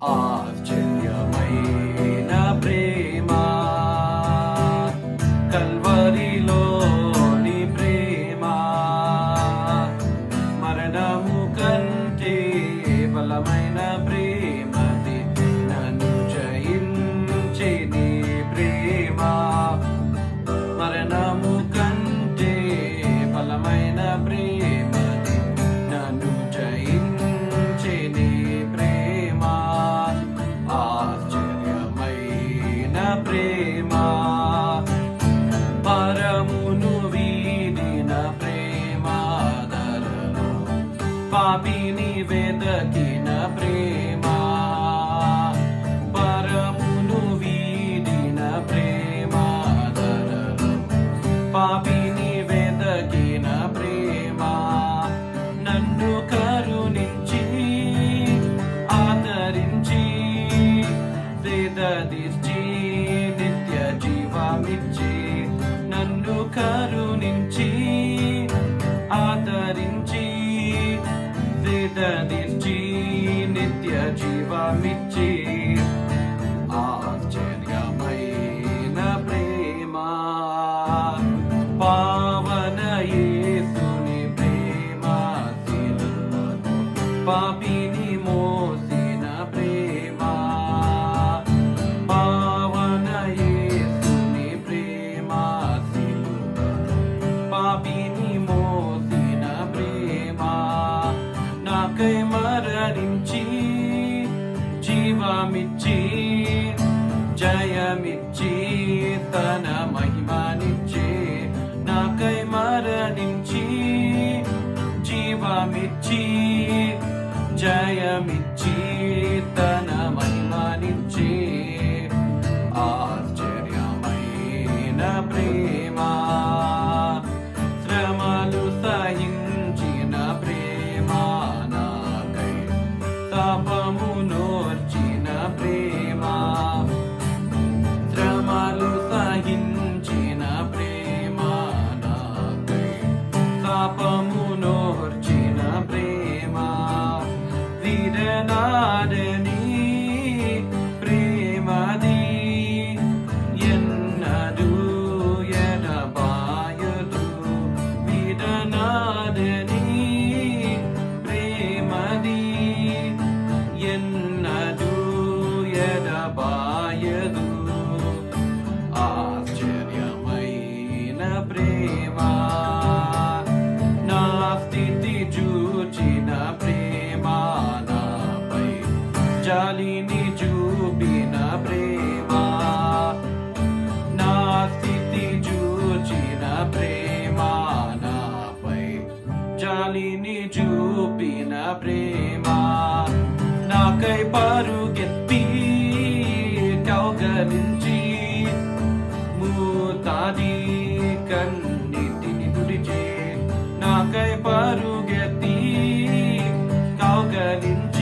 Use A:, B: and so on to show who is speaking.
A: object. पामिनि वेदकिन प्रेम ಶ್ರೀನಿತ್ಯದಿಂಚಿ ನಿತ್ಯ ಜೀವಮಿಚ್ಚಿ ಆಶ್ಚರ್ಯಮಯನ ಪ್ರೇಮ ಪಾವನ ಯೇಸುನಿ ಪ್ರೇಮ ಪಾಪಿನಿ ಮೋಸಿ కనికరించి జీవమిచ్చి జయమిచ్చి తన మహిమానిచ్చి నాకై మరణించి జీవమిచ్చి జయమి పాపమునోర్చిన ప్రేమ విరనాడని ప్రేమది ఎన్నదు ఎడబాయదు విరనాడని ప్రేమది ఎన్నదు ఎడబాయదు చూపిన ప్రేమ నాకై పరుగెత్తి కౌగలించి మూతాది కన్నిటిని తుడిచి నాకై పరుగెత్తి కౌగలించి.